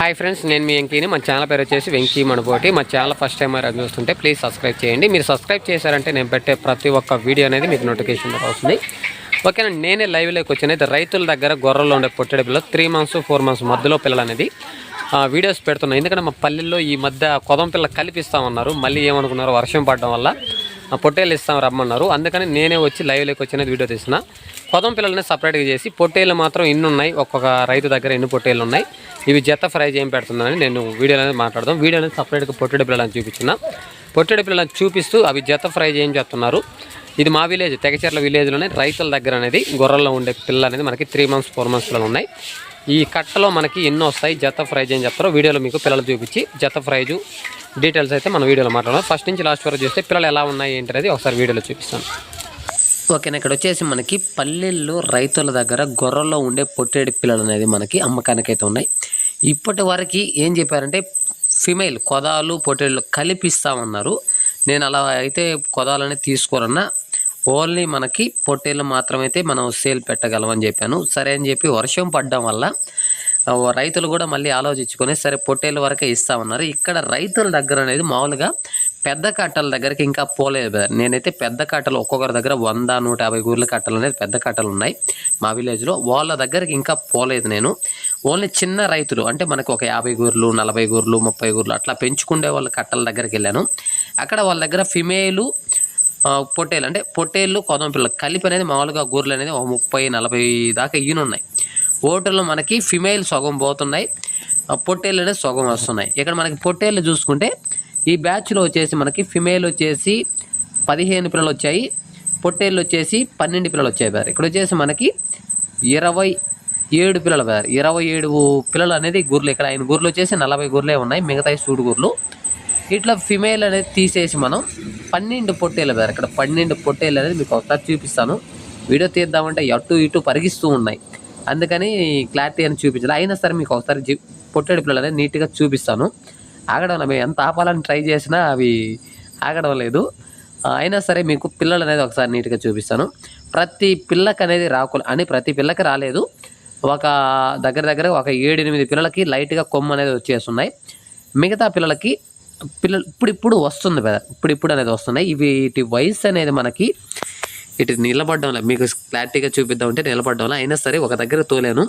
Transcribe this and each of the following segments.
Hi friends నేను మీ వెంకీని. మా channel పేరు వచ్చేసి వెంకీ మనబోటి. మా ఛానల్ ఫస్ట్ టైం ఎవరైనా చూస్తుంటే ప్లీజ్ సబ్స్క్రైబ్ చేయండి. మీరు సబ్స్క్రైబ్ చేశారంటే నేను పెట్టే ప్రతి ఒక్క వీడియో అనేది మీకు నోటిఫికేషన్ వస్తుంది. ఓకేనా నేనే లైవ్లోకి వచ్చిన. అయితే రైతుల దగ్గర గొర్రెల్లో ఉండే పొట్టడి పిల్లలు త్రీ మంత్స్ ఫోర్ మంత్స్ మధ్యలో పిల్లలు అనేది ఆ, వీడియోస్ పెడుతున్నాయి. ఎందుకంటే మా పల్లెల్లో ఈ మధ్య కొదం పిల్ల కల్పిస్తామన్నారు మళ్ళీ ఏమనుకున్నారు వర్షం పడడం వల్ల పొట్టేలు ఇస్తాం రమ్మన్నారు. అందుకని నేనే వచ్చి లైవ్లోకి వచ్చినది వీడియో తీసిన కొదం పిల్లల్ని సపరేట్గా చేసి పొట్టేలు మాత్రం ఎన్ని ఉన్నాయి ఒక్కొక్క రైతు దగ్గర ఎన్ని పొట్టేలు ఉన్నాయి ఇవి జత ఫ్రై చేయం పెడుతుందని నేను వీడియో అనేది మాట్లాడదాం. వీడియో అనేది సపరేట్గా పొట్టేడు పిల్లలని చూపించిన పొట్టేడు పిల్లలని చూపిస్తూ అవి జత ఫ్రై చేయం చెప్తున్నారు ఇది మా విలేజ్ తెగచెర్ల విలేజ్లోనే రైతుల దగ్గర అనేది గొర్రెల్లో ఉండే పిల్లలు అనేది మనకి త్రీ మంత్స్ ఫోర్ మంత్స్లో ఉన్నాయి. ఈ కట్టలో మనకి ఎన్నో వస్తాయి. జత ఫ్రైజ్ అని చెప్తారో వీడియోలో మీకు పిల్లలు చూపించి జత ఫ్రైజు డీటెయిల్స్ అయితే మనం వీడియోలో మాట్లాడదాం. ఫస్ట్ నుంచి లాస్ట్ వరకు చూస్తే పిల్లలు ఎలా ఉన్నాయి ఏంటనేది ఒకసారి వీడియోలో చూపిస్తాను. ఓకేనా ఇక్కడ వచ్చేసి మనకి పల్లెల్లో రైతుల దగ్గర గొర్రెల్లో ఉండే పొట్టేడి పిల్లలు అనేది మనకి అమ్మకానికి అయితే ఉన్నాయి. ఇప్పటి వరకు ఏం చెప్పారంటే ఫిమేల్ కొదాలు పొట్టేళ్ళు కలిపిస్తామన్నారు. నేను అలా అయితే కొదాలని తీసుకోరన్నా ఓన్లీ మనకి పొట్టేళ్ళు మాత్రమైతే మనం సేల్ పెట్టగలమని చెప్పాను. సరే అని చెప్పి వర్షం పడడం వల్ల రైతులు కూడా మళ్ళీ ఆలోచించుకొని సరే పొట్టేళ్ళ వరకే ఇస్తామన్నారు ఇక్కడ రైతుల దగ్గర అనేది మామూలుగా పెద్ద కట్టల దగ్గరికి ఇంకా పోలేదు నేనైతే పెద్ద కట్టలు ఒక్కొక్కరి దగ్గర వంద నూట యాభై గూర్ల కట్టలు అనేది పెద్ద కట్టలు ఉన్నాయి మా విలేజ్లో. వాళ్ళ దగ్గరికి ఇంకా పోలేదు నేను. ఓన్లీ చిన్న రైతులు అంటే మనకు ఒక యాభై గూర్లు నలభై గూర్లు ముప్పై గూర్లు అట్లా పెంచుకునే వాళ్ళ కట్టల దగ్గరికి వెళ్ళాను. అక్కడ వాళ్ళ దగ్గర ఫిమేలు పొట్టేలు. అంటే పొట్టేళ్ళు కొదం పిల్లలు. కలిపి అనేది మామూలుగా గొర్రెలు అనేది ఒక ముప్పై నలభై దాకా ఈయనున్నాయి. ఓటర్లు మనకి ఫిమేల్ సగం పోతున్నాయి. ఆ, పొట్టేళ్ళు అనేది సగం వస్తున్నాయి. ఇక్కడ మనకి పొట్టేళ్ళు చూసుకుంటే ఈ బ్యాచ్లో వచ్చేసి మనకి ఫిమేల్ వచ్చేసి పదిహేను పిల్లలు వచ్చాయి. పొట్టేళ్ళు వచ్చేసి పన్నెండు పిల్లలు వచ్చాయి బార్ ఇక్కడ వచ్చేసి మనకి ఇరవై ఏడు పిల్లలు బార్ ఇరవై ఏడు పిల్లలు అనేది గుర్లు ఇక్కడ ఆయన గుర్లు వచ్చేసి నలభై గుర్లే ఉన్నాయి. మిగతాయి సూడు గుర్లు ఇట్లా ఫిమేల్ అనేది తీసేసి మనం పన్నెండు పొట్టేలు కదా ఇక్కడ పన్నెండు పొట్టేలు అనేది మీకు ఒకసారి చూపిస్తాను. వీడియో తీద్దామంటే అటు ఇటు పరిగిస్తూ ఉన్నాయి. అందుకని క్లారిటీ అని చూపించాలి. అయినా సరే మీకు ఒకసారి పొట్టేడు పిల్లలు అనేది నీట్గా చూపిస్తాను. ఆగడం మేము ఎంత ఆపాలని ట్రై చేసినా అవి ఆగడం లేదు. అయినా సరే మీకు పిల్లలు అనేది ఒకసారి నీట్గా చూపిస్తాను. ప్రతి పిల్లకి అనేది రాకులు అని ప్రతి పిల్లకి రాలేదు. ఒక దగ్గర దగ్గర ఒక ఏడు ఎనిమిది పిల్లలకి లైట్గా కొమ్ము అనేది వచ్చేస్తున్నాయి. మిగతా పిల్లలకి పిల్లలు ఇప్పుడు ఇప్పుడు వస్తుంది కదా ఇప్పుడు ఇప్పుడు అనేది వస్తున్నాయి ఇవి వీటి వయసు అనేది మనకి ఇటు నిలబడడం లేదు మీకు క్లారిటీగా చూపిద్దామంటే నిలబడడం అయినా సరే ఒక దగ్గర తోలేను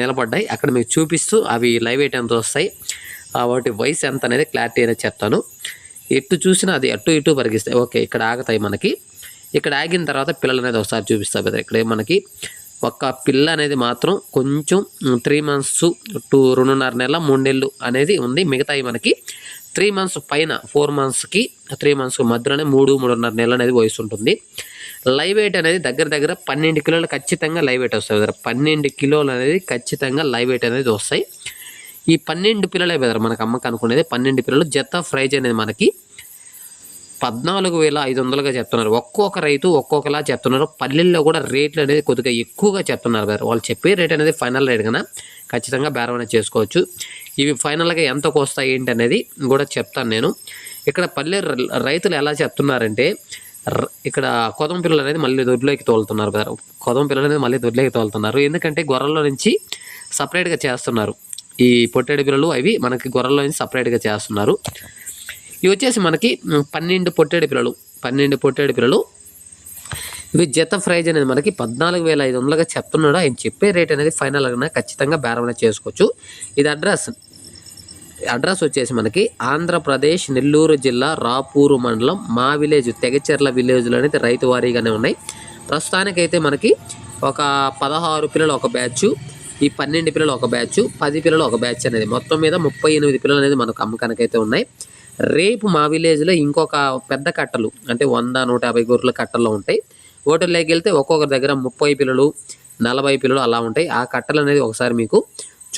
నిలబడ్డాయి. అక్కడ మీకు చూపిస్తూ అవి లైవ్ ఎయిట్ ఎంత వస్తాయి వాటి వయసు ఎంత అనేది క్లారిటీ అనేది చెప్తాను. ఎటు చూసినా అది అటు ఇటు పరిగిస్తాయి ఓకే ఇక్కడ ఆగుతాయి మనకి. ఇక్కడ ఆగిన తర్వాత పిల్లలు అనేది ఒకసారి చూపిస్తాయి కదా ఇక్కడ మనకి ఒక పిల్ల అనేది మాత్రం కొంచెం త్రీ మంత్స్ టూ రెండున్నర నెలల మూడు నెలలు అనేది ఉంది. మిగతాయి మనకి త్రీ మంత్స్ పైన ఫోర్ మంత్స్కి త్రీ మంత్స్ మధ్యలోనే మూడు మూడున్నర నెలలు అనేది వయసు ఉంటుంది లైవ్ వెయిట్ అనేది దగ్గర దగ్గర పన్నెండు కిలోలు ఖచ్చితంగా లైవ్ వెయిట్ వస్తాయి పన్నెండు కిలోలు అనేది ఖచ్చితంగా లైవ్ వెయిట్ అనేది వస్తాయి. ఈ పన్నెండు పిల్లలే బెదర్ మనకు అమ్మకం అనుకునేది పన్నెండు పిల్లలు. జత ఫ్రైజ్ అనేది మనకి పద్నాలుగు వేల ఐదు వందలుగా చెప్తున్నారు. ఒక్కొక్క రైతు ఒక్కొక్కలా చెప్తున్నారు. పల్లెల్లో కూడా రేట్లు అనేది కొద్దిగా ఎక్కువగా చెప్తున్నారు బేరం వాళ్ళు చెప్పే రేట్ అనేది ఫైనల్ రేట్ కన్నా ఖచ్చితంగా బేరం అనేది చేసుకోవచ్చు. ఇవి ఫైనల్గా ఎంతకు వస్తాయి ఏంటి అనేది కూడా చెప్తాను నేను. ఇక్కడ పల్లె రైతులు ఎలా చెప్తున్నారంటే ఇక్కడ కొదం పిల్లలు అనేది మళ్ళీ దొడ్లోకి తోలుతున్నారు బేరం కొదం పిల్లలు అనేది మళ్ళీ దొడ్లోకి తోలుతున్నారు. ఎందుకంటే గొర్రెల్లో నుంచి సపరేట్గా చేస్తున్నారు. ఈ పొట్టేడు పిల్లలు అవి మనకి గొర్రెల్లో నుంచి సపరేట్గా చేస్తున్నారు. ఇవి వచ్చేసి మనకి పన్నెండు పొట్టేడు పిల్లలు పన్నెండు పొట్టేడు పిల్లలు ఇవి జత ప్రైజ్ అనేది మనకి పద్నాలుగు వేల ఐదు వందలుగా చెప్తున్నాడు. ఆయన చెప్పే రేట్ అనేది ఫైనల్గా ఖచ్చితంగా బేరం చేసుకోవచ్చు. ఇది అడ్రస్. అడ్రస్ వచ్చేసి మనకి ఆంధ్రప్రదేశ్ నెల్లూరు జిల్లా రాపూరు మండలం మా విలేజ్ తెగచెర్ల విలేజ్లో అనేది రైతు వారీగానే ఉన్నాయి. ప్రస్తుతానికైతే మనకి ఒక పదహారు పిల్లలు ఒక బ్యాచ్ ఈ పన్నెండు పిల్లలు ఒక బ్యాచ్ పది పిల్లలు ఒక బ్యాచ్ అనేది మొత్తం మీద ముప్పై ఎనిమిది పిల్లలు అనేది మనకు అమ్మకానికైతే ఉన్నాయి. రేపు మా విలేజ్లో ఇంకొక పెద్ద కట్టలు అంటే వంద నూట యాభై గొర్రెల కట్టలు ఉంటాయి. ఓటర్లోకి వెళ్తే ఒక్కొక్కరి దగ్గర ముప్పై పిల్లలు నలభై పిల్లలు అలా ఉంటాయి. ఆ కట్టలు అనేది ఒకసారి మీకు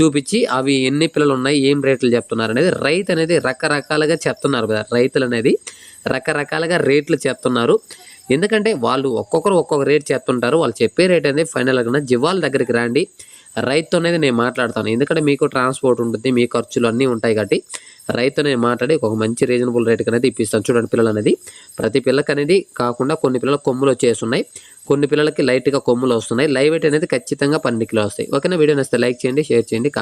చూపించి అవి ఎన్ని పిల్లలు ఉన్నాయి ఏం రేట్లు చెప్తున్నారు అనేది రైతు అనేది రకరకాలుగా చెప్తున్నారు కదా రైతులు అనేది రకరకాలుగా రేట్లు చెప్తున్నారు. ఎందుకంటే వాళ్ళు ఒక్కొక్కరు ఒక్కొక్క రేట్ చెప్తుంటారు వాళ్ళు చెప్పే రేట్ అనేది ఫైనల్గా జివాల దగ్గరికి రండి. రైతు అనేది నేను మాట్లాడతాను. ఎందుకంటే మీకు ట్రాన్స్పోర్ట్ ఉంటుంది మీ ఖర్చులు అన్నీ ఉంటాయి కాబట్టి రైతు మాట్లాడి ఒక మంచి రీజనబుల్ రేట్కి అనేది ఇప్పిస్తాను చూడండి పిల్లలు అనేది ప్రతి పిల్లకి అనేది కాకుండా కొన్ని పిల్లల కొమ్ములు వచ్చేసి ఉన్నాయి కొన్ని పిల్లలకి లైట్గా కొమ్ములు వస్తున్నాయి. లైవ్ వెయిట్ అనేది ఖచ్చితంగా పన్నెండు కిలో వస్తాయి. ఓకేనా? వీడియో నచ్చితే లైక్ చేయండి షేర్ చేయండి